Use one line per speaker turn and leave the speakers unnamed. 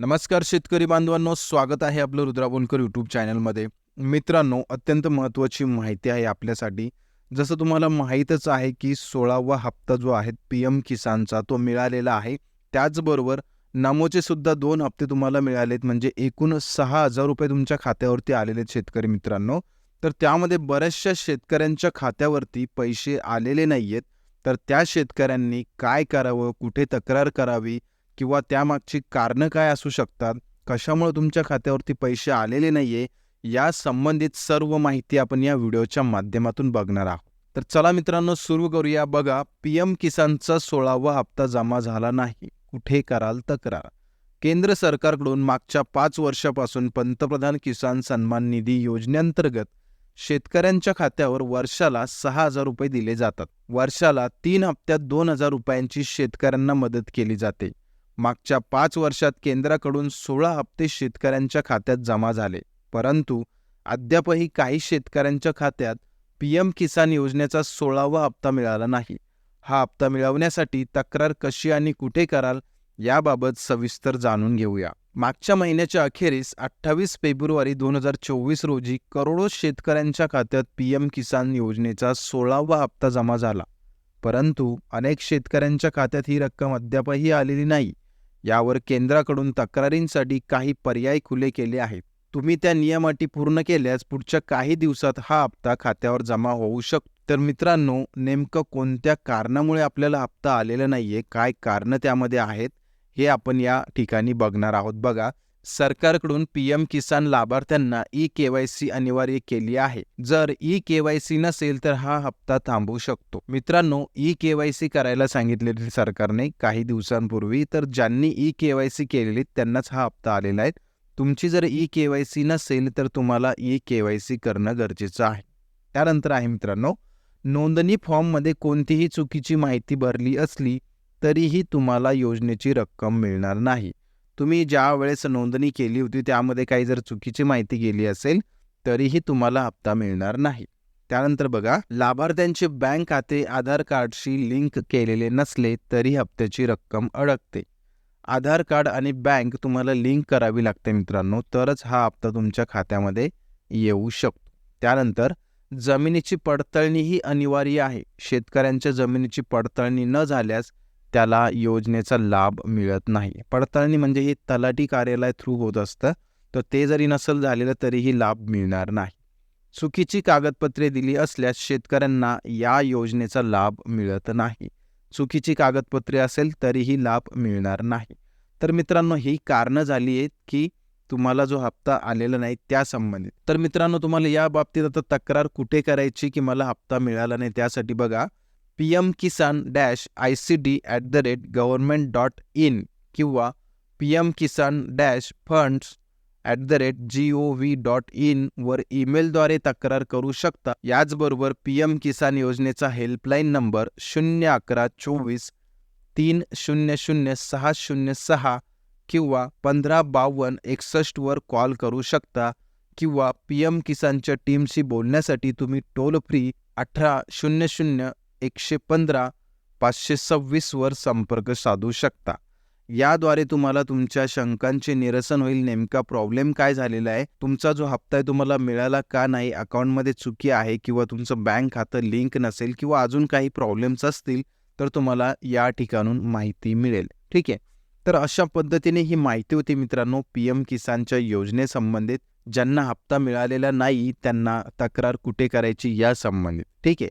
नमस्कार शेतकरी बांधवांनो स्वागत आहे आपलं रुद्राबोनकर यूट्यूब चॅनलमध्ये मित्रांनो अत्यंत महत्त्वाची माहिती आहे आपल्यासाठी. जसं तुम्हाला माहीतच आहे की सोळावा हप्ता जो आहे पी एम किसानचा तो मिळालेला आहे. त्याचबरोबर नमोचे सुद्धा दोन हप्ते तुम्हाला मिळालेत म्हणजे एकूण सहा हजार रुपये तुमच्या खात्यावरती आलेले आहेत शेतकरी मित्रांनो. तर त्यामध्ये बऱ्याचशा शेतकऱ्यांच्या खात्यावरती पैसे आलेले नाही आहेत तर त्या शेतकऱ्यांनी काय करावं कुठे तक्रार करावी किंवा त्यामागची कारणं काय असू शकतात? कशामुळे तुमच्या खात्यावरती पैसे आलेले नाहीये? या संबंधित सर्व माहिती आपण या व्हिडिओच्या माध्यमातून बघणार आहोत. तर चला मित्रांनो सुरू करूया. बघा पी एम किसानचा सोळावा हप्ता जमा झाला नाही. कुठे कराल तक्रार? केंद्र सरकारकडून मागच्या पाच वर्षापासून पंतप्रधान किसान सन्मान निधी योजनेअंतर्गत शेतकऱ्यांच्या खात्यावर वर्षाला सहा हजार रुपये दिले जातात. वर्षाला तीन हप्त्यात दोन हजार रुपयांची शेतकऱ्यांना मदत केली जाते. मागच्या पाच वर्षात केंद्राकडून सोळा हप्ते शेतकऱ्यांच्या खात्यात जमा झाले. परंतु अद्यापही काही शेतकऱ्यांच्या खात्यात पी एम किसान योजनेचा सोळावा हप्ता मिळाला नाही. हा हप्ता मिळवण्यासाठी तक्रार कशी आणि कुठे कराल याबाबत सविस्तर जाणून घेऊया. मागच्या महिन्याच्या अखेरीस अठ्ठावीस फेब्रुवारी दोन हजार चोवीस रोजी करोडो शेतकऱ्यांच्या खात्यात पी एम किसान योजनेचा सोळावा हप्ता जमा झाला. परंतु अनेक शेतकऱ्यांच्या खात्यात ही रक्कम अद्यापही आलेली नाही. यावर केंद्राकडून तक्रारींसाठी काही पर्याय खुले केले आहेत. तुम्ही त्या नियमाटी पूर्ण केल्यास पुढच्या काही दिवसात हा हप्ता खात्यावर जमा होऊ शकतो तर मित्रांनो नेमकं कोणत्या कारणामुळे आपल्याला हप्ता आलेला नाहीये? काय कारणं त्यामध्ये आहेत? हे आपण या ठिकाणी बघणार आहोत. बघा सरकारकडून पी एम किसान लाभार्थ्यांना ई के वाय सी अनिवार्य केली आहे. जर ई के वाय सी नसेल तर हा हप्ता थांबू शकतो. मित्रांनो ई के वाय सी करायला सांगितलेली सरकारने काही दिवसांपूर्वी तर ज्यांनी ई के वाय सी केलेली त्यांनाच हा हप्ता आलेला आहे. तुमची जर ई के वाय सी नसेल तर तुम्हाला ई के वाय सी करणं गरजेचं आहे. त्यानंतर आहे मित्रांनो नोंदणी फॉर्ममध्ये कोणतीही चुकीची माहिती भरली असली तरीही तुम्हाला योजनेची रक्कम मिळणार नाही. तुम्ही ज्या वेळेस नोंदणी केली होती त्यामध्ये काही जर चुकीची माहिती गेली असेल तरीही तुम्हाला हप्ता मिळणार नाही. त्यानंतर बघा लाभार्थ्यांचे बँक खाते आधार कार्डशी लिंक केलेले नसले तरी हप्त्याची रक्कम अडकते. आधार कार्ड आणि बँक तुम्हाला लिंक करावी लागते मित्रांनो तरच हा हप्ता तुमच्या खात्यामध्ये येऊ शकतो. त्यानंतर जमिनीची पडताळणी ही अनिवार्य आहे. शेतकऱ्यांच्या जमिनीची पडताळणी न झाल्यास त्याला योजनेचा लाभ मिळत नाही. पडताळणी म्हणजे हे तलाठी कार्यालय थ्रू होत असतं. तर ते जरी नसेल झालेलं तरीही लाभ मिळणार नाही. चुकीची कागदपत्रे दिली असल्यास शेतकऱ्यांना या योजनेचा लाभ मिळत नाही. चुकीची कागदपत्रे असेल तरीही लाभ मिळणार नाही. तर मित्रांनो ही कारणं झाली आहेत की तुम्हाला जो हप्ता आलेला नाही त्या संबंधित तर मित्रांनो तुम्हाला या बाबतीत आता तक्रार कुठे करायची की मला हप्ता मिळाला नाही त्यासाठी बघा. P M Kisan dash I C T at the rate government dot in किंवा P M Kisan dash funds at the rate G O V dot in वर ईमेलद्वारे तक्रार करू शकता. याचबरोबर पी एम किसान योजनेचा हेल्पलाईन नंबर शून्य अकरा चोवीस तीन शून्य शून्य सहा शून्य सहा किंवा पंधरा बावन्न एकसष्टवर कॉल करू शकता किंवा पी एम किसानच्या टीमशी बोलण्यासाठी तुम्ही टोल फ्री अठरा शून्य शून्य एकशे पंधरा पाचशे सव्वीसवर संपर्क साधू शकता. याद्वारे तुम्हाला तुमच्या शंकांचे निरसन होईल. नेमका प्रॉब्लेम काय झालेला आहे? तुमचा जो हप्ता आहे तुम्हाला मिळाला का नाही? अकाउंटमध्ये चुकी आहे किंवा तुमचं बँक खातं लिंक नसेल किंवा अजून काही प्रॉब्लेम्स असतील तर तुम्हाला या ठिकाणून माहिती मिळेल. ठीक आहे? तर अशा पद्धतीने ही माहिती होती मित्रांनो पी एम किसानच्या योजनेसंबंधित. ज्यांना हप्ता मिळालेला नाही त्यांना तक्रार कुठे करायची या संबंधित ठीक आहे?